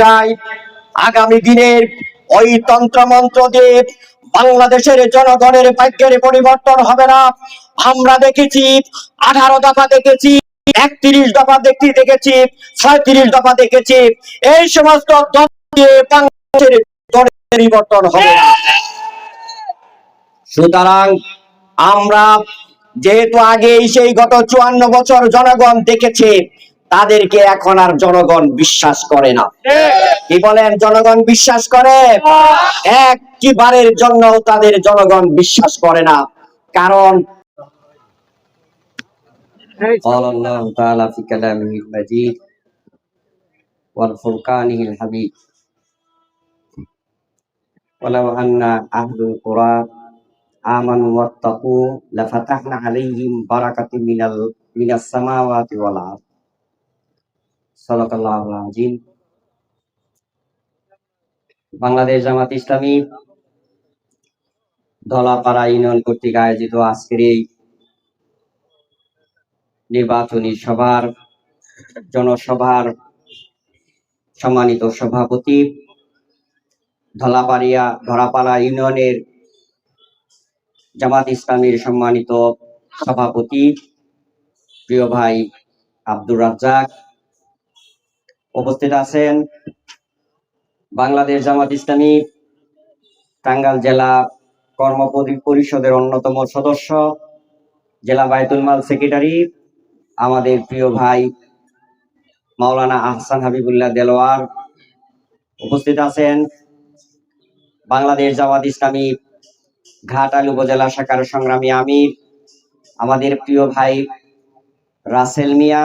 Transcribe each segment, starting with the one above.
চাই, আগামী দিনের ওই তন্ত্রমন্ত্র দিয়ে বাংলাদেশের জনগণের ভাগ্যের পরিবর্তন হবে না, আমরা দেখেছি, আঠারো দফা দেখেছি, একত্রিশ দফা দেখতে দেখেছি, ছয়ত্রিশ দফা দেখেছি, এই সমস্ত পরিবর্তন হবে সুতরাং আমরা যেহেতু আগেই সেই গত চুয়ান্ন বছর জনগণ দেখেছে তাদেরকে এখন আর জনগণ বিশ্বাস করে না কি বলেন জনগণ বিশ্বাস করে একবারের জন্য তাদের জনগণ বিশ্বাস করে না কারণ قال الله تعالى في كلامه المجيد والفرقانه الحميد ولو أن أهل القرى آمنوا واتقوا لفتحنا عليهم بركة من ال... من السماوات والأرض সালাকাল্লাহ বাংলাদেশ জামাত ইসলামী ধলাপাড়া ইউনিয়ন কর্তৃক আয়োজিত আজকের এই নির্বাচনী সভার জনসভার সম্মানিত সভাপতি ধলাপাড়িয়া, ধরাপাড়া ইউনিয়নের জামাত ইসলামীর সম্মানিত সভাপতি, প্রিয় ভাই আব্দুর রাজ্জাক উপস্থিত আছেন বাংলাদেশ জামাত ইসলামী টাঙ্গাল জেলা কর্ম পরিষদের অন্যতম সদস্য, জেলা বায়তুল মাল সেক্রেটারি, আমাদের প্রিয় ভাই মাওলানা আহসান হাবিবুল্লাহ দেলোয়ার উপস্থিত আছেন। বাংলাদেশ জামাত ইসলামী ঘাটাল উপজেলা শাখার সংগ্রামী আমির, আমাদের প্রিয় ভাই রাসেল মিয়া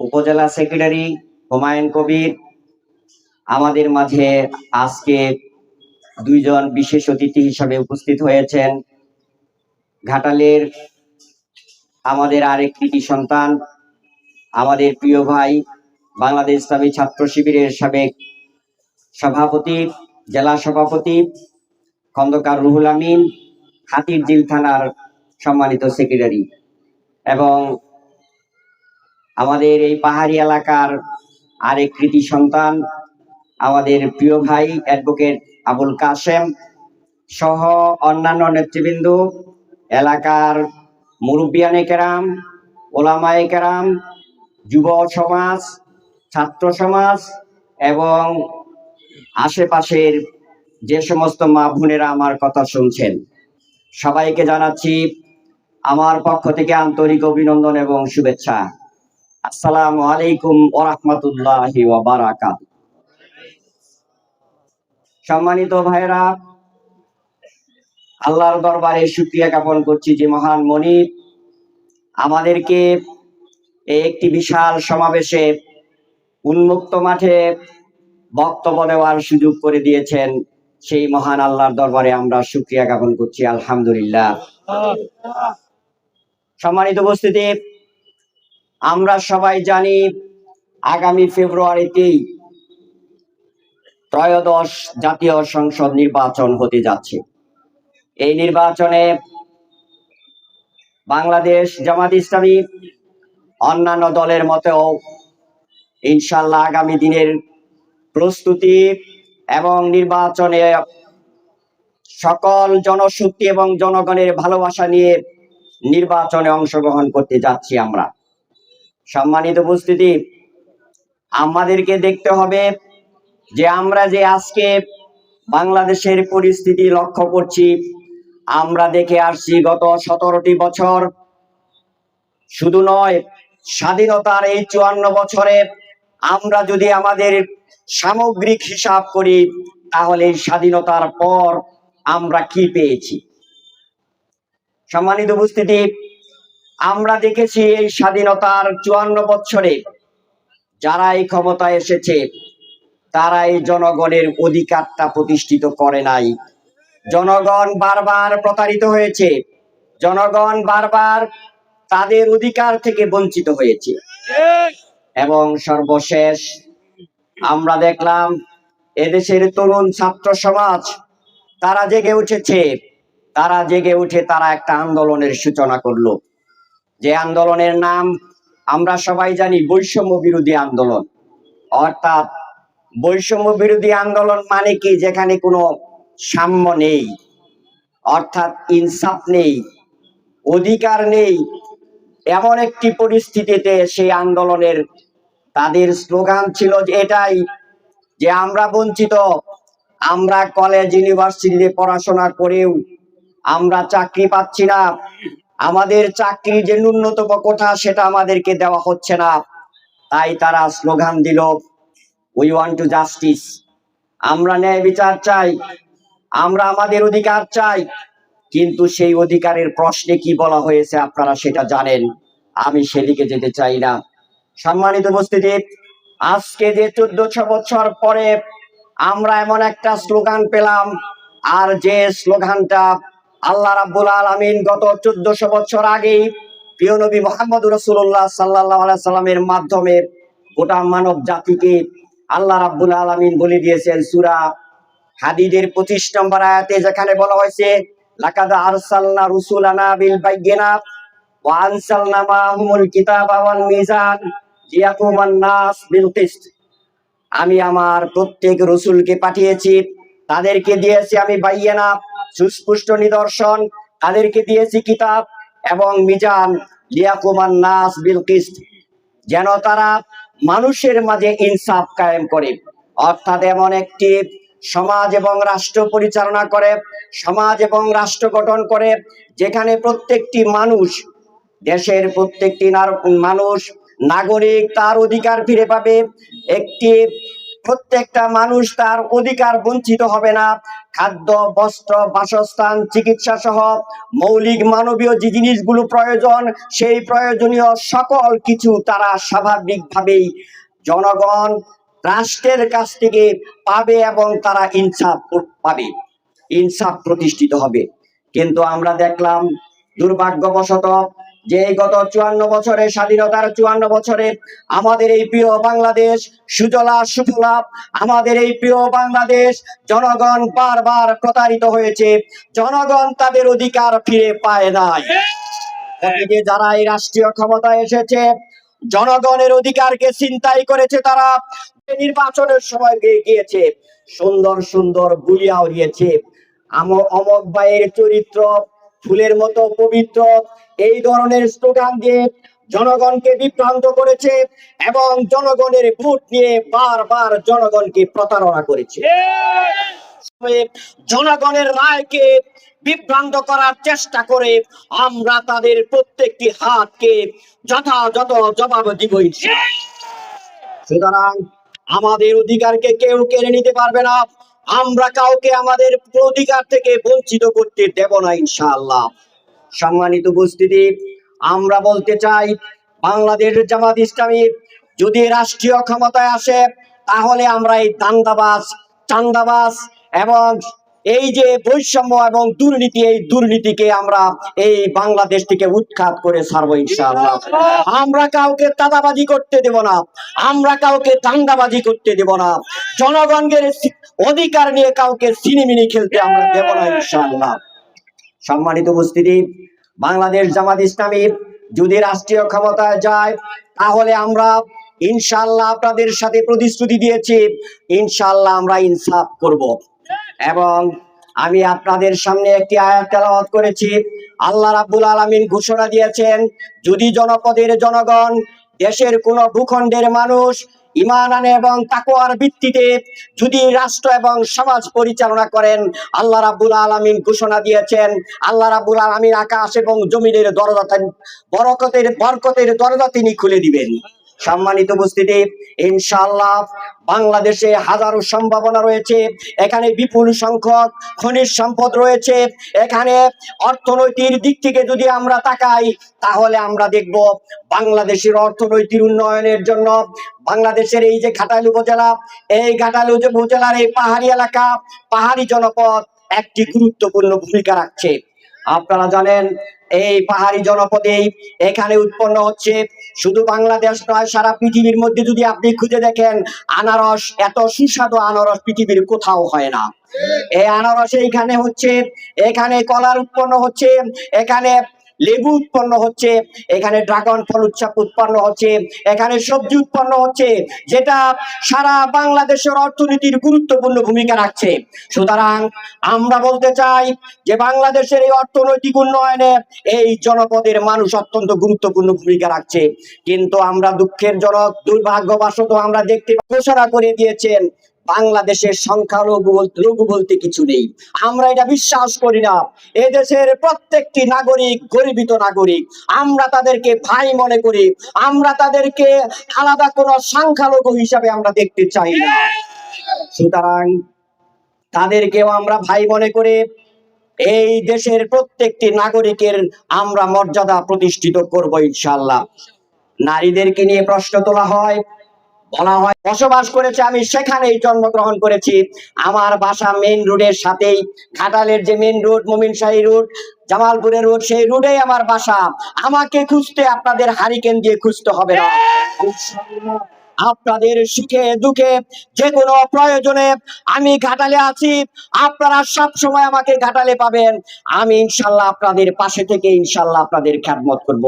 উপজেলা সেক্রেটারি হুমায়ুন কবির। আমাদের মাঝে আজকে দুইজন বিশেষ অতিথি হিসাবে উপস্থিত হয়েছেন। ঘাটালের আমাদের আরেক কৃতি সন্তান, আমাদের প্রিয় ভাই, বাংলাদেশ ইসলামী ছাত্র শিবিরের সাবেক সভাপতি, জেলা সভাপতি, খন্দকার রুহুল আমিন, হাতিরঝিল থানার সম্মানিত সেক্রেটারি এবং আমাদের এই পাহাড়ি এলাকার আরেক কৃতি সন্তান, আমাদের প্রিয় ভাই অ্যাডভোকেট আবুল কাসেম সহ অন্যান্য নেতৃবৃন্দ, এলাকার মুরব্বিয়ানে কেরাম ওলামায়ে কেরাম, যুব সমাজ, ছাত্র সমাজ এবং আশেপাশের যে সমস্ত মা বোনেরা আমার কথা শুনছেন, সবাইকে জানাচ্ছি আমার পক্ষ থেকে আন্তরিক অভিনন্দন এবং শুভেচ্ছা। আসসালামু আলাইকুম ওরহমতুল্লাহি ওয়াবারাকাত সম্মানিত ভাইরা আল্লাহর দরবারে শুক্রিয়া জ্ঞাপন করছি যে মহান মনিব আমাদেরকে একটি বিশাল সমাবেশে উন্মুক্ত মাঠে বক্তব্য দেওয়ার সুযোগ করে দিয়েছেন সেই মহান আল্লাহর দরবারে আমরা শুক্রিয়া জ্ঞাপন করছি, আলহামদুলিল্লাহ। সম্মানিত উপস্থিতি আমরা সবাই জানি আগামী ফেব্রুয়ারিতেই ত্রয়োদশ জাতীয় সংসদ নির্বাচন হতে যাচ্ছে। এই নির্বাচনে বাংলাদেশ জামাত ইসলামী অন্যান্য দলের মতেও ইনশাল্লাহ আগামী দিনের প্রস্তুতি এবং নির্বাচনে সকল জনশক্তি এবং জনগণের ভালোবাসা নিয়ে নির্বাচনে অংশগ্রহণ করতে যাচ্ছি আমরা। সম্মানিত উপস্থিতি, আমাদেরকে দেখতে হবে যে আমরা যে আজকে বাংলাদেশের পরিস্থিতি লক্ষ্য করছি, আমরা দেখে আসছি গত সতেরোটি বছর। শুধু নয়, স্বাধীনতার এই চুয়ান্ন বছরে আমরা যদি আমাদের সামগ্রিক হিসাব করি, তাহলে স্বাধীনতার পর আমরা কি পেয়েছি? সম্মানিত উপস্থিতি আমরা দেখেছি এই স্বাধীনতার চুয়ান্ন বছরে যারা এই ক্ষমতায় এসেছে, তারা এই জনগণের অধিকারটা প্রতিষ্ঠিত করে নাই। জনগণ বারবার প্রতারিত হয়েছে। জনগণ বারবার তাদের অধিকার থেকে বঞ্চিত হয়েছে। এবং সর্বশেষ আমরা দেখলাম, এদেশের তরুণ ছাত্র সমাজ, তারা জেগে উঠেছে। তারা জেগে উঠে তারা একটা আন্দোলনের সূচনা করল। যে আন্দোলনের নাম আমরা সবাই জানি বৈষম্য বিরোধী আন্দোলন। অর্থাৎ বৈষম্য বিরোধী আন্দোলন মানে কি? যেখানে কোনো সাম্য নেই, অর্থাৎ ইনসাফ নেই, অধিকার নেই। এমন একটি পরিস্থিতিতে সেই আন্দোলনের তাদের স্লোগান ছিল যে এটাই যে আমরা বঞ্চিত, আমরা কলেজ, ইউনিভার্সিটিতে পড়াশোনা করেও আমরা চাকরি পাচ্ছি না। আমাদের চাকরির যে ন্যূনতম কোঠা সেটা আমাদেরকে দেওয়া হচ্ছে না। তাই তারা স্লোগান দিল উই ওয়ান্ট টু জাস্টিস আমরা ন্যায় বিচার চাই, আমরা আমাদের অধিকার চাই। কিন্তু সেই অধিকারের প্রশ্নে কি বলা হয়েছে আপনারা সেটা জানেন। আমি সেদিকে যেতে চাই না। সম্মানিত উপস্থিতি, আজকে যে চোদ্দশো বছর পরে আমরা এমন একটা স্লোগান পেলাম, আর যে স্লোগানটা আল্লাহ রাব্বুল আলামিন গত চোদ্দশো বছর আগেই প্রিয় নবী মোহাম্মদ রসুল্লাহ সাল্লাহ সাল্লামের মাধ্যমে গোটা মানব জাতিকে আল্লাহ রাব্বুল আলামিন বলে দিয়েছেন সুরা হাদিদের পঁচিশ নম্বর আয়াতে যেখানে বলা হয়েছে, লাকাদ আরসালনা রুসুলানা বিল বাইয়িনাত ওয়া আনসালনা মাহুমুল কিতাবা ওয়াল মিজান লিয়াকুমান নাস বিল কিসত। আমি আমার প্রত্যেক রসুলকে পাঠিয়েছি, তাদেরকে দিয়েছি আমি বাইয়েনা সুস্পষ্ট নিদর্শন তাদেরকে দিয়েছি কিতাব এবং মিজান লিয়াকুমান নাস বিল কিসত যেন তারা মানুষের মাঝে ইনসাফ কায়েম করে। অর্থাৎ এমন একটি সমাজ এবং রাষ্ট্র পরিচালনা করে, সমাজ এবং রাষ্ট্র গঠন করে, যেখানে প্রত্যেকটি মানুষ, দেশের প্রত্যেকটি মানুষ, নাগরিক তার অধিকার ফিরে পাবে। একটি প্রত্যেকটা মানুষ তার অধিকার বঞ্চিত হবে না। খাদ্য, বস্ত্র, বাসস্থান, চিকিৎসা সহ মৌলিক মানবীয় যে জিনিসগুলো প্রয়োজন, সেই প্রয়োজনীয় সকল কিছু তারা স্বাভাবিকভাবেই জনগণ রাষ্ট্রের কাছ থেকে পাবে এবং তারা ইনসাফ পাবে, ইনসাফ প্রতিষ্ঠিত হবে। কিন্তু আমরা দেখলাম দুর্ভাগ্যবশত যে গত চুয়ান্ন বছরে স্বাধীনতার চুয়ান্ন বছরে আমাদের এই প্রিয় বাংলাদেশ, সুজলা সুফলা, আমাদের এই প্রিয় বাংলাদেশ, জনগণ বারবার প্রতারিত হয়েছে। জনগণ তাদের অধিকার ফিরে পায় নাই। যারা এই রাষ্ট্রীয় ক্ষমতায় এসেছে, জনগণের অধিকারকে চিন্তাই করেছে তারা নির্বাচনের সময় গিয়েছে, সুন্দর সুন্দর গুলিয়া উড়িয়েছে আম- অমক ভাইয়ের চরিত্র, ফুলের মতো পবিত্র এই ধরনের স্লোগান দিয়ে জনগণকে বিভ্রান্ত করেছে এবং জনগণের ভোট নিয়ে বারবার জনগণকে প্রতারণা করেছে। জনগণের রায়কে বিভ্রান্ত করার চেষ্টা করে আমরা তাদের প্রত্যেকটি হাতকে যথাযথ জবাব দিব সুতরাং আমাদের অধিকারকে কেউ কেড়ে নিতে পারবে না। আমরা কাউকে আমাদের অধিকার থেকে বঞ্চিত করতে দেব না ইনশাআল্লাহ। সম্মানিত উপস্থিতি, আমরা বলতে চাই বাংলাদেশ জামাত ইসলামী যদি রাষ্ট্রীয় ক্ষমতায় আসে, তাহলে আমরা এই দান্দাবাজ, চান্দাবাজ এবং এই যে বৈষম্য এবং দুর্নীতি, এই দুর্নীতিকে আমরা এই বাংলাদেশ থেকে উৎখাত করে ছাড়বো ইনশাআল্লাহ। আমরা কাউকে দাদাবাজি করতে দেব না, আমরা কাউকে দাঙ্গাবাজি করতে দেব না। জনগণের অধিকার নিয়ে কাউকে সিনেমিনি খেলতে আমরা দেব না ইনশাআল্লাহ। সম্মানিত উপস্থিতি, বাংলাদেশ জামাত ইসলামী যদি রাষ্ট্রীয় ক্ষমতায় যায়, তাহলে আমরা ইনশাল্লাহ আপনাদের সাথে প্রতিশ্রুতি দিয়েছি ইনশাল্লাহ আমরা ইনসাফ করব। এবং আমি আপনাদের সামনে একটি আয়াত তেলাওয়াত করেছি, আল্লাহ রাব্বুল আলামিন ঘোষণা দিয়েছেন, যদি জনপদের জনগণ দেশের কোন ভূখণ্ডের মানুষ ইমান আনে এবং তাকোয়ার ভিত্তিতে যদি রাষ্ট্র এবং সমাজ পরিচালনা করেন, আল্লাহ রাবুল আলমিন ঘোষণা দিয়েছেন, আল্লাহ রাবুল আলমিন আকাশ এবং জমিনের দরজা, বরকতের বরকতের দরজা তিনি খুলে দিবেন। সম্মানিত উপস্থিতি, ইনশাআল্লাহ বাংলাদেশে হাজারো সম্ভাবনা রয়েছে। এখানে বিপুল সংখ্যক খনিজ সম্পদ রয়েছে। এখানে অর্থনৈতিক দিক থেকে যদি আমরা তাকাই, তাহলে আমরা দেখব বাংলাদেশের অর্থনৈতিক উন্নয়নের জন্য বাংলাদেশের এই যে ঘাটাইল উপজেলা, এই ঘাটাইল উপজেলার এই পাহাড়ি এলাকা, পাহাড়ি জনপদ একটি গুরুত্বপূর্ণ ভূমিকা রাখছে। আপনারা জানেন, এই পাহাড়ি জনপদে এখানে উৎপন্ন হচ্ছে শুধু বাংলাদেশ নয়, সারা পৃথিবীর মধ্যে যদি আপনি খুঁজে দেখেন, আনারস এত সুস্বাদু আনারস পৃথিবীর কোথাও হয় না। এই আনারস এইখানে হচ্ছে, এখানে কলার উৎপন্ন হচ্ছে, এখানে লেবু উৎপন্ন হচ্ছে, এখানে ড্রাগন ফল উৎসব উৎপন্ন হচ্ছে, এখানে সবজি উৎপন্ন হচ্ছে, যেটা সারা বাংলাদেশের অর্থনীতির গুরুত্বপূর্ণ ভূমিকা রাখছে। সুতরাং আমরা বলতে চাই যে বাংলাদেশের এই অর্থনৈতিক উন্নয়নে এই জনপদের মানুষ অত্যন্ত গুরুত্বপূর্ণ ভূমিকা রাখছে। কিন্তু আমরা দুঃখের জনক, দুর্ভাগ্যবশত আমরা দেখতে ঘোষণা করে দিয়েছেন বাংলাদেশের সংখ্যালঘু লঘু বলতে কিছু নেই। আমরা এটা বিশ্বাস করি না। এদেশের প্রত্যেকটি নাগরিক গরিবিত নাগরিক। আমরা তাদেরকে ভাই মনে করি। আমরা তাদেরকে আলাদা কোনো সংখ্যালঘু হিসাবে আমরা দেখতে চাই না। সুতরাং তাদেরকেও আমরা ভাই মনে করে এই দেশের প্রত্যেকটি নাগরিকের আমরা মর্যাদা প্রতিষ্ঠিত করব ইনশাল্লাহ নারীদেরকে নিয়ে প্রশ্ন তোলা হয় বলা হয় বসবাস করেছে আমি সেখানেই জন্মগ্রহণ করেছি। আমার বাসা মেন রোডের সাথেই ঘাটালের যে মেইন রোড মোমিনশাহী রোড জামালপুরের রোড সেই রোডেই আমার বাসা। আমাকে খুঁজতে আপনাদের হারিকেন দিয়ে খুঁজতে হবে না। আপনাদের সুখে দুঃখে যে কোনো প্রয়োজনে আমি ঘাটালে আছি। আপনারা সব সময় আমাকে ঘাটালে পাবেন। আমি ইনশাল্লাহ আপনাদের পাশে থেকে ইনশাল্লাহ আপনাদের খ্যাতমত করব।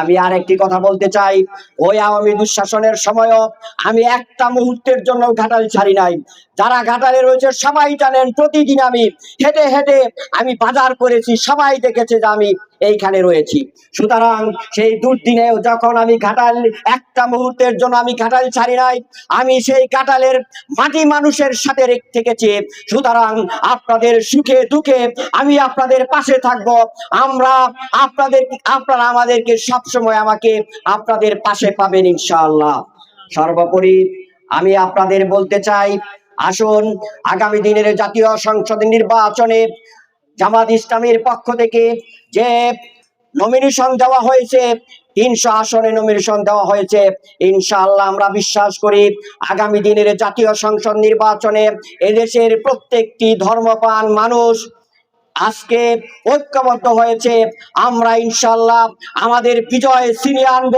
আমি আর একটি কথা বলতে চাই। ওই আওয়ামী দুঃশাসনের সময়ও আমি একটা মুহূর্তের জন্য ঘাটাল ছাড়ি নাই। যারা ঘাটালে রয়েছে সবাই জানেন প্রতিদিন আমি হেঁটে হেঁটে আমি বাজার করেছি। সবাই দেখেছে যে আমি এইখানে রয়েছি। সুতরাং সেই দুর্দিনেও যখন আমি ঘাটাল, একটা মুহূর্তের জন্য আমি ঘাটাল ছাড়ি নাই, আমি সেই ঘাটালের মাটি মানুষের সাথে থেকেছি। সুতরাং আপনাদের সুখে দুঃখে আমি আপনাদের পাশে থাকব। আমরা আপনাদের, আপনারা আমাদেরকে সবসময় আমাকে আপনাদের পাশে পাবেন ইনশাআল্লাহ। সর্বোপরি আমি আপনাদের বলতে চাই, আসুন আগামী দিনের জাতীয় সংসদ নির্বাচনে জামাত ইসলামের পক্ষ থেকে যে নমিনেশন দেওয়া হয়েছে, তিনশো আসনে নমিনেশন দেওয়া হয়েছে, ইনশাআল্লাহ আমরা বিশ্বাস করি আগামী দিনের জাতীয় সংসদ নির্বাচনে এদেশের প্রত্যেকটি ধর্মপান মানুষ আজকে ঐক্যবদ্ধ হয়েছে, আমরা ইনশাল্লাহ আমাদের বিজয় ছিনিয়ে আনব,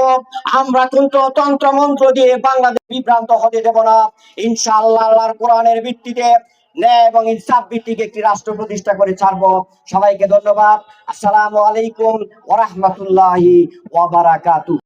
আমরা কিন্তু তন্ত্র মন্ত্র দিয়ে বাংলাদেশ বিভ্রান্ত হতে দেব না, ইনশাআল্লাহ আল্লাহর কোরআনের ভিত্তিতে ন্যায় এবং ইনসাফ ভিত্তিক একটি রাষ্ট্র প্রতিষ্ঠা করে ছাড়বো। সবাইকে ধন্যবাদ। আসসালামু আলাইকুম ওরহমতুল্লাহি ওয়াবারাকাতু